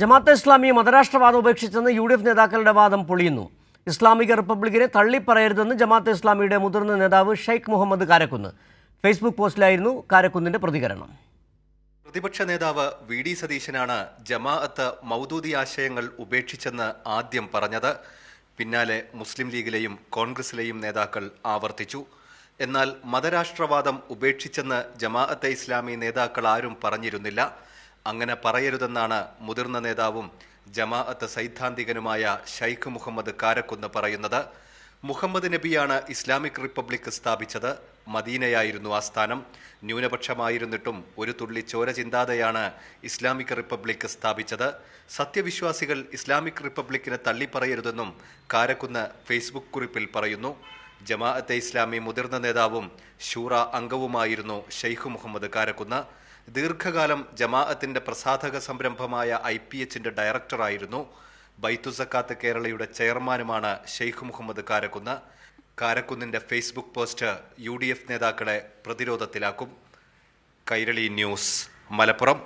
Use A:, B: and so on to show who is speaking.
A: ജമാഅത്തെ ഇസ്ലാമി മതരാഷ്ട്രവാദം ഉപേക്ഷിച്ചെന്ന് U D F നേതാക്കളുടെ വാദം പൊളിയുന്നു. ഇസ്ലാമിക റിപ്പബ്ലിക്കിനെ തള്ളിപ്പറയരുതെന്ന് ജമാഅത്തെ ഇസ്ലാമിയുടെ മുതിർന്ന നേതാവ് ഷെയ്ഖ് മുഹമ്മദ് കാരക്കുന്ന്. ഫേസ്ബുക്ക് പോസ്റ്റിലായിരുന്നു കാരക്കുന്നിന്റെ പ്രതികരണം.
B: പ്രതിപക്ഷ നേതാവ് വി ഡി സതീശനാണ് ജമാഅത്ത് മൗദൂദി ആശയങ്ങൾ ഉപേക്ഷിച്ചെന്ന് ആദ്യം പറഞ്ഞത്. പിന്നാലെ മുസ്ലിം ലീഗിലെയും കോൺഗ്രസിലെയും നേതാക്കൾ ആവർത്തിച്ചു. എന്നാൽ മതരാഷ്ട്രവാദം ഉപേക്ഷിച്ചെന്ന് ജമാഅത്തെ ഇസ്ലാമി നേതാക്കൾ ആരും പറഞ്ഞിരുന്നില്ല. അങ്ങനെ പറയരുതെന്നാണ് മുതിർന്ന നേതാവും ജമാഅത്ത് സൈദ്ധാന്തികനുമായ ഷൈഖ് മുഹമ്മദ് കാരക്കുന്ന് പറയുന്നത്. മുഹമ്മദ് നബിയാണ് ഇസ്ലാമിക് റിപ്പബ്ലിക് സ്ഥാപിച്ചത്. മദീനയായിരുന്നു ആസ്ഥാനം ന്യൂനപക്ഷമായിരുന്നിട്ടും ഒരു തുള്ളി ചോര ചിന്താതെയാണ് ഇസ്ലാമിക് റിപ്പബ്ലിക് സ്ഥാപിച്ചത്. സത്യവിശ്വാസികൾ ഇസ്ലാമിക് റിപ്പബ്ലിക്കിനെ തള്ളിപ്പറയരുതെന്നും കാരക്കുന്ന് ഫേസ്ബുക്ക് കുറിപ്പിൽ പറയുന്നു. ജമാഅത്തെ ഇസ്ലാമി മുതിർന്ന നേതാവും ഷൂറ അംഗവുമായിരുന്നു ഷെയ്ഖ് മുഹമ്മദ് കാരക്കുന്ന്. ദീർഘകാലം ജമാഅത്തിന്റെ പ്രസാധക സംരംഭമായ ഐ പി എച്ചിന്റെ ഡയറക്ടറായിരുന്നു. ബൈത്തുസക്കാത്ത് കേരളയുടെ ചെയർമാനുമാണ് ഷെയ്ഖ് മുഹമ്മദ് കാരക്കുന്ന്. കാരക്കുന്നിന്റെ ഫേസ്ബുക്ക് പോസ്റ്റ് യു നേതാക്കളെ പ്രതിരോധത്തിലാക്കും. കൈരളി ന്യൂസ് മലപ്പുറം.